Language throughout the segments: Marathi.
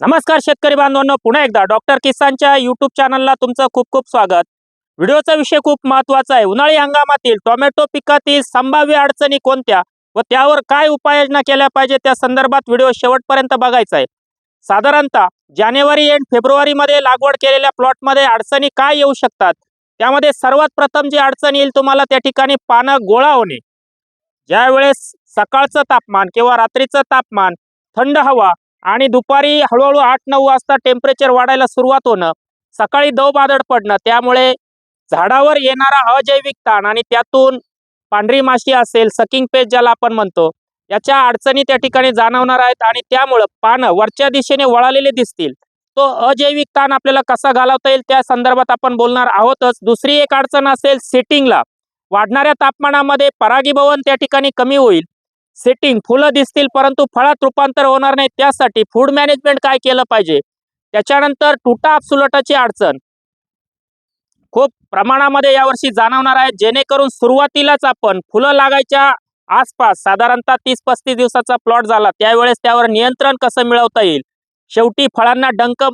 नमस्कार शेतकरी बांधवांनो पुन्हा एकदा डॉक्टर किसानच्या युट्यूब चॅनलला तुमचं खूप खूप स्वागत. व्हिडिओचा विषय खूप महत्त्वाचा आहे. उन्हाळी हंगामातील टोमॅटो पिकातील संभाव्य अडचणी कोणत्या व त्यावर काय उपाययोजना केल्या पाहिजे त्या संदर्भात व्हिडिओ शेवटपर्यंत बघायचा आहे. साधारणतः जानेवारी एंड फेब्रुवारीमध्ये लागवड केलेल्या प्लॉटमध्ये अडचणी काय येऊ शकतात? त्यामध्ये सर्वात प्रथम जी अडचण येईल तुम्हाला त्या ठिकाणी पानं गोळा होणे. ज्यावेळेस सकाळचं तापमान किंवा रात्रीचं तापमान थंड हवा आणि दुपारी हळूहळू आठ नऊ वाजता टेम्परेचर वाढायला सुरुवात होणं सकाळी दव बादड पडणं त्यामुळे झाडावर येणारा अजैविक ताण आणि त्यातून पांढरी माशी असेल सकिंग पेज ज्याला आपण म्हणतो याच्या अडचणी त्या ठिकाणी जाणवणार आहेत आणि त्यामुळं पानं वरच्या दिशेने वळालेले दिसतील. तो अजैविक ताण आपल्याला कसा घालवता येईल त्या संदर्भात आपण बोलणार आहोतच. दुसरी एक अडचण असेल सेटिंगला वाढणाऱ्या तापमानामध्ये परागीभवन त्या ठिकाणी कमी होईल. सेटिंग फुलं दिसतील परंतु फळात रूपांतर होणार नाही. त्यासाठी फूड मॅनेजमेंट काय केलं पाहिजे? त्याच्यानंतर तुटा आपसुलटाची अडचण. खूप प्रमाणामध्ये यावर्षी जाणवणार आहे. जेणेकरून सुरुवातीलाच आपण फुलं लागायच्या आसपास साधारणतः तीस पस्तीस दिवसाचा प्लॉट झाला. त्यावेळेस त्यावर नियंत्रण कसं मिळवता येईल? शेवटी फळांना डंक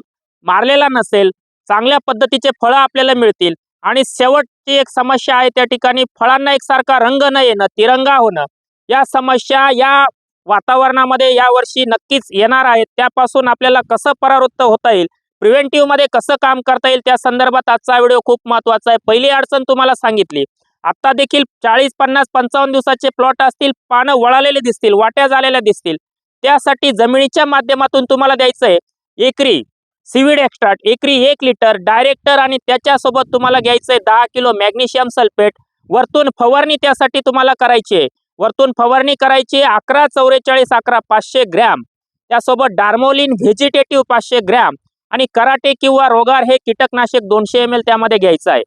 मारलेला नसेल चांगल्या पद्धतीचे फळं आपल्याला मिळतील. आणि शेवटची एक समस्या आहे त्या ठिकाणी फळांना एकसारखा रंग न येणं तिरंगा होणं. या समस्या या वातावरणामध्ये यावर्षी नक्कीच येणार आहेत. त्यापासून आपल्याला कसं परावृत्त होता येईल? प्रिव्हेंटिव्हमध्ये कसं काम करता येईल? त्या संदर्भात आजचा व्हिडिओ खूप महत्त्वाचा आहे. पहिली अडचण तुम्हाला सांगितली. आता देखील चाळीस पन्नास पंचावन्न दिवसाचे प्लॉट असतील. पानं वळालेले दिसतील वाट्या झालेल्या दिसतील. त्यासाठी जमिनीच्या माध्यमातून तुम्हाला द्यायचं आहे. एकरी सिविड एक्स्ट्राट एकरी एक लिटर डायरेक्टर आणि त्याच्यासोबत तुम्हाला घ्यायचं आहे दहा किलो मॅग्नेशियम सल्फेट वरतून फवारणी त्यासाठी तुम्हाला करायची आहे. वरतून फवारणी करायची अकरा चौवेचाळीस अकरा पाचशे ग्रॅम. त्यासोबत डार्मोलिन व्हेजिटेटिव्ह पाचशे ग्रॅम आणि कराटे किंवा रोगार हे कीटकनाशक दोनशे एम एल त्यामध्ये घ्यायचं आहे.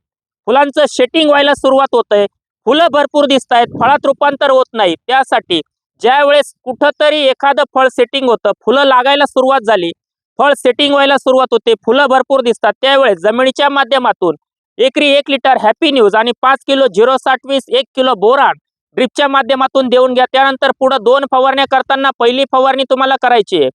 फुलांचं शेटिंग व्हायला सुरुवात होत आहे फुलं भरपूर दिसत आहेत फळात रूपांतर होत नाही. त्यासाठी ज्यावेळेस कुठंतरी एखादं फळ सेटिंग होतं फुलं लागायला सुरुवात झाली फळ सेटिंग व्हायला सुरुवात होते फुलं भरपूर दिसतात. त्यावेळेस जमिनीच्या माध्यमातून एकरी एक लिटर हॅपी न्यूज आणि पाच किलो झिरो साठ वीस एक किलो बोरान ड्रिपच्या माध्यमातून देऊन घ्या. त्यानंतर पुढे दोन फवारण्या करताना पहिली फवारणी तुम्हाला करायची आहे.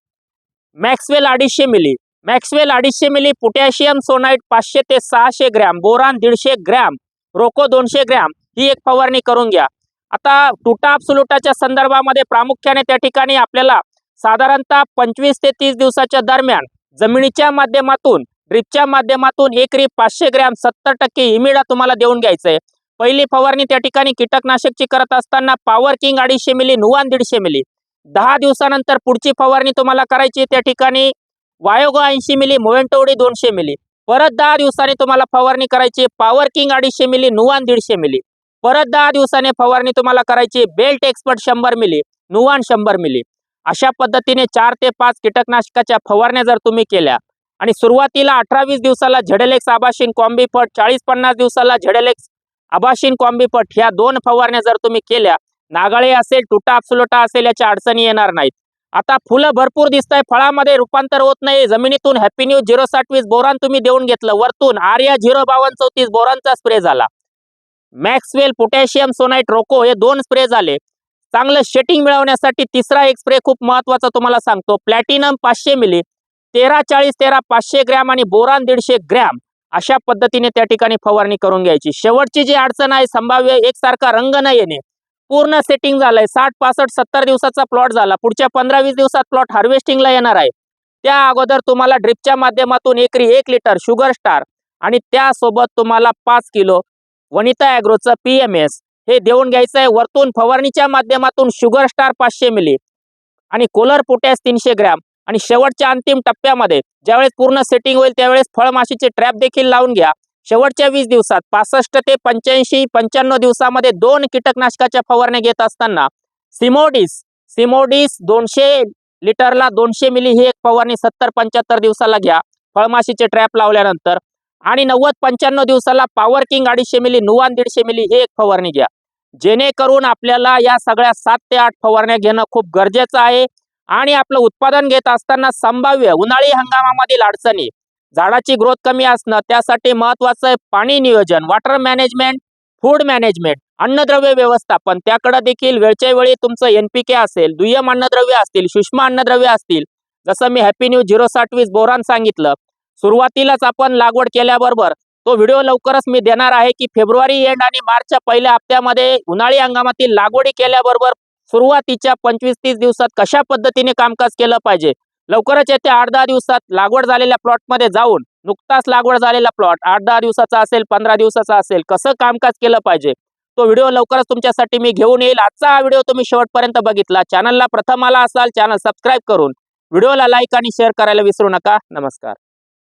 मॅक्सवेल अडीचशे मिली. मॅक्सवेल अडीचशे मिली पोटॅशियम सोनाईट पाचशे ते सहाशे ग्रॅम बोरान दीडशे ग्रॅम रोको दोनशे ग्रॅम ही एक फवारणी करून घ्या. आता टुटा सुलुटाच्या संदर्भामध्ये प्रामुख्याने त्या ठिकाणी आपल्याला साधारणतः पंचवीस ते तीस दिवसाच्या दरम्यान जमिनीच्या माध्यमातून ड्रिपच्या माध्यमातून एकरी पाचशे ग्रॅम सत्तर टक्के इमिडा तुम्हाला देऊन घ्यायचं आहे. पहिली फवारणी त्या ठिकाणी कीटकनाशकची करत असताना पॉवर किंग अडीचशे मिली नुवान दीडशे मिली दहा दिवसानंतर पुढची फवारणी तुम्हाला करायची त्या ठिकाणी वायोगो ऐंशी मिली मोवेंटोडी दोनशे मिली परत दहा दिवसांनी तुम्हाला फवारणी करायची पॉवर किंग अडीचशे मिली नुवान दीडशे मिली परत दहा दिवसाने फवारणी तुम्हाला करायची बेल्ट एक्सपर्ट शंभर मिली नुवान शंभर मिली अशा पद्धतीने चार ते पाच कीटकनाशकाच्या फवारण्या जर तुम्ही केल्या आणि सुरुवातीला अठरा वीस दिवसाला झेडेलेक्स आबाशिन कॉम्बीपट चाळीस पन्नास दिवसाला झेडेलेक्स आबाशिन कॉम्बीपट ह्या दोन फवारण्या जर तुम्ही केल्या नागाळे असेल तुटा अपसुलोटा असेल याच्या अडचणी येणार नाहीत. आता फुलं भरपूर दिसत आहे फळामध्ये रूपांतर होत नाही जमिनीतून हॅपी न्यूज झिरो साठवीस बोरान तुम्ही देऊन घेतलं वरतून आर्या झिरो बावन्न चौतीस बोरांचा स्प्रे झाला. मॅक्सवेल पोटॅशियम सोनाईट रोको हे दोन स्प्रे झाले. चांगलं शेटिंग मिळवण्यासाठी तिसरा एक स्प्रे खूप महत्त्वाचा तुम्हाला सांगतो. प्लॅटिनम पाचशे मिली तेरा चाळीस तेरा पाचशे ग्रॅम आणि बोरान दीडशे ग्रॅम. अशा पद्धतीने त्या ठिकाणी फवारणी करून घ्यायची. शेवटची जी अडचण आहे संभाव्य एकसारखा रंग न येणे. पूर्ण सेटिंग झालंय. साठ पासष्ट सत्तर दिवसाचा प्लॉट झाला. पुढच्या पंधरा वीस दिवसात प्लॉट हार्वेस्टिंगला येणार आहे. त्या अगोदर तुम्हाला ड्रिपच्या माध्यमातून एकरी एक लिटर शुगर स्टार आणि त्यासोबत तुम्हाला पाच किलो वनिता ॲग्रोचं पी एम एस हे देऊन घ्यायचं आहे. वरतून फवारणीच्या माध्यमातून शुगर स्टार पाचशे मिली आणि कोलर पोटॅश तीनशे ग्रॅम आणि शेवटच्या अंतिम टप्प्यामध्ये ज्यावेळेस पूर्ण सेटिंग होईल त्यावेळेस फळमाशीचे ट्रॅप देखील लावून घ्या. शेवटच्या वीस दिवसात पासष्ट ते पंच्याऐंशी पंच्याण्णव दिवसामध्ये दोन कीटकनाशकाच्या फवारण्या घेत असताना सिमोडिस सिमोडिस दोनशे लिटरला दोनशे मिली ही एक फवारणी सत्तर पंच्याहत्तर दिवसाला घ्या फळमाशीचे ट्रॅप लावल्यानंतर. आणि नव्वद पंच्याण्णव दिवसाला पॉवर किंग अडीचशे मिली नुवान दीडशे मिली ही एक फवारणी घ्या. जेणेकरून आपल्याला या सगळ्या सात ते आठ फवारण्या घेणं खूप गरजेचं आहे. आणि आपलं उत्पादन घेत असताना संभाव्य उन्हाळी हंगामामधील अडचणी. झाडाची ग्रोथ कमी असणं त्यासाठी महत्वाचं आहे पाणी नियोजन वॉटर मॅनेजमेंट फूड मॅनेजमेंट अन्नद्रव्य व्यवस्थापन. त्याकडे देखील वेळच्या वेळी तुमचं एन पी के असेल दुय्यम अन्नद्रव्य असतील सूक्ष्म अन्नद्रव्य असतील. जसं मी हॅपी न्यू झिरो साठवीस बोरान सांगितलं. सुरुवातीलाच आपण लागवड केल्याबरोबर तो व्हिडिओ लवकरच मी देणार आहे की फेब्रुवारी एंड आणि मार्चच्या पहिल्या हप्त्यामध्ये उन्हाळी हंगामातील लागवडी केल्याबरोबर सुरुवातीच्या पंचवीस तीस दिवसात कशा पद्धतीने कामकाज केलं पाहिजे? लवकरच येत्या आठ दहा दिवसात लागवड झालेल्या प्लॉटमध्ये जाऊन नुकताच लागवड झालेला प्लॉट आठ दहा दिवसाचा असेल पंधरा दिवसाचा असेल कसं कामकाज केलं पाहिजे? तो व्हिडिओ लवकरच तुमच्यासाठी मी घेऊन येईल. आजचा हा व्हिडिओ तुम्ही शेवटपर्यंत बघितला. चॅनलला प्रथम आला असाल चॅनल सबस्क्राईब करून. व्हिडिओला लाईक आणि शेअर करायला विसरू नका. नमस्कार.